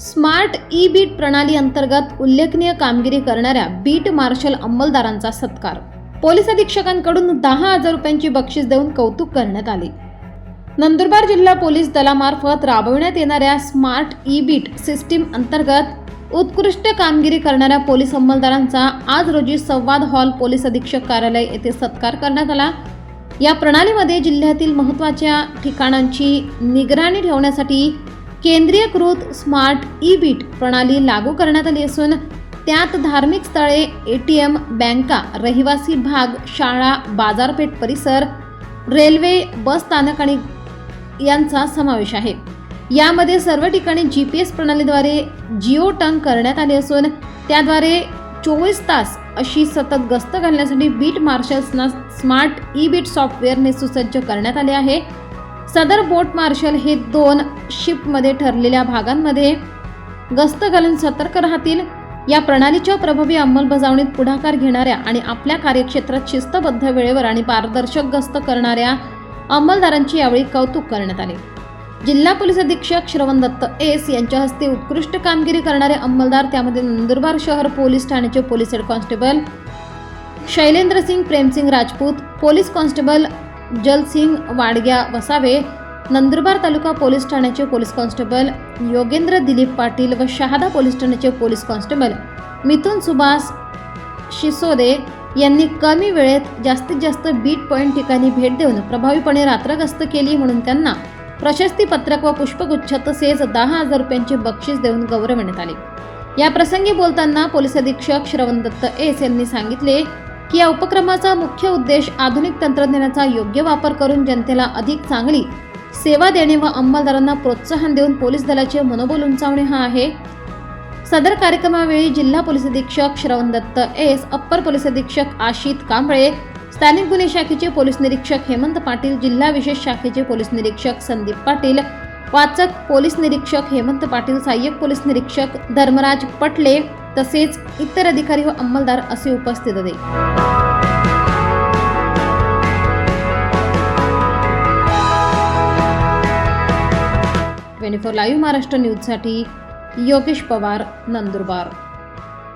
Smart E bit प्रणाली अंतर्गत उल्लेखनीय कामगिरी करणाऱ्या बीट मार्शल अंमलदारांचा सत्कार. पोलीस अधीक्षकांकडून दहा हजार रुपयांची बक्षीस देऊन कौतुक करण्यात आले. नंदुरबार जिल्हा पोलीस दलामार्फत राबविण्यात येणाऱ्या स्मार्ट ई बीट सिस्टीम अंतर्गत उत्कृष्ट कामगिरी करणाऱ्या पोलीस अंमलदारांचा आज रोजी संवाद हॉल पोलीस अधीक्षक कार्यालय येथे सत्कार करण्यात आला. या प्रणालीमध्ये जिल्ह्यातील महत्त्वाच्या ठिकाणांची निगराणी ठेवण्यासाठी केंद्रीयकृत स्मार्ट ई बीट प्रणाली लागू करण्यात आली असून त्यात धार्मिक स्थळे ए टी एम बँका रहिवासी भाग शाळा बाजारपेठ परिसर रेल्वे बस स्थानक आणि यांचा समावेश आहे. यामध्ये सर्व ठिकाणी जी पी एस प्रणालीद्वारे जिओ टंग करण्यात आले असून त्याद्वारे चोवीस तास अशी सतत गस्त घालण्यासाठी बीट मार्शल्सना स्मार्ट ई बीट सॉफ्टवेअरने सुसज्ज करण्यात आले आहे. सदर बोट मार्शल हे दोन शिपमध्ये ठरलेल्या भागांमध्ये गस्त घालून सतर्क राहतील. या प्रणालीच्या प्रभावी अंमलबजावणीत पुढाकार घेणाऱ्या आणि आपल्या कार्यक्षेत्रात शिस्तबद्ध वेळेवर आणि पारदर्शक गस्त करणाऱ्या अंमलदारांची यावेळी कौतुक करण्यात आले. जिल्हा पोलीस अधीक्षक श्रवण दत्त एस यांच्या हस्ते उत्कृष्ट कामगिरी करणारे अंमलदार त्यामध्ये नंदुरबार शहर पोलीस ठाण्याचे police head constable Shailendra Singh Premsingh Rajput police constable Jalsingh Wadgya Vasave Nandurbar taluka police ठाण्याचे पोलीस कॉन्स्टेबल योगेंद्र दिलीप पाटील व शहादा पोलीस ठाण्याचे पोलीस कॉन्स्टेबल मिथुन सुभाष शिसोदे यांनी कमी वेळेत जास्तीत जास्त बीट पॉईंट ठिकाणी भेट देऊन प्रभावीपणे रात्रगस्त केली म्हणून त्यांना प्रशस्तीपत्रक व पुष्पगुच्छ तसेच दहा हजार रुपयांचे बक्षीस देऊन गौरवण्यात आले. या प्रसंगी बोलताना पोलीस अधीक्षक श्रवण दत्त एस यांनी सांगितले की या उपक्रमाचा मुख्य उद्देश आधुनिक तंत्रज्ञानाचा योग्य वापर करून जनतेला अधिक चांगली सेवा देणे व अंमलदारांना प्रोत्साहन देऊन पोलीस दलाचे मनोबल उंचावणे हा आहे. सदर कार्यक्रमावेळी जिल्हा पोलीस अधीक्षक श्रवण दत्त एस अप्पर पोलीस अधीक्षक आशित कांबळे स्थानिक गुन्हे शाखेचे पोलीस निरीक्षक हेमंत पाटील जिल्हा विशेष शाखेचे पोलीस निरीक्षक संदीप पाटील वाचक पोलीस निरीक्षक हेमंत पाटील सहाय्यक पोलीस निरीक्षक धर्मराज पटले तसेच इतर अधिकारी व अंमलदार असे उपस्थित होते. ट्वेंटी फोर लाईव्ह महाराष्ट्र न्यूजसाठी योगेश पवार नंदुरबार.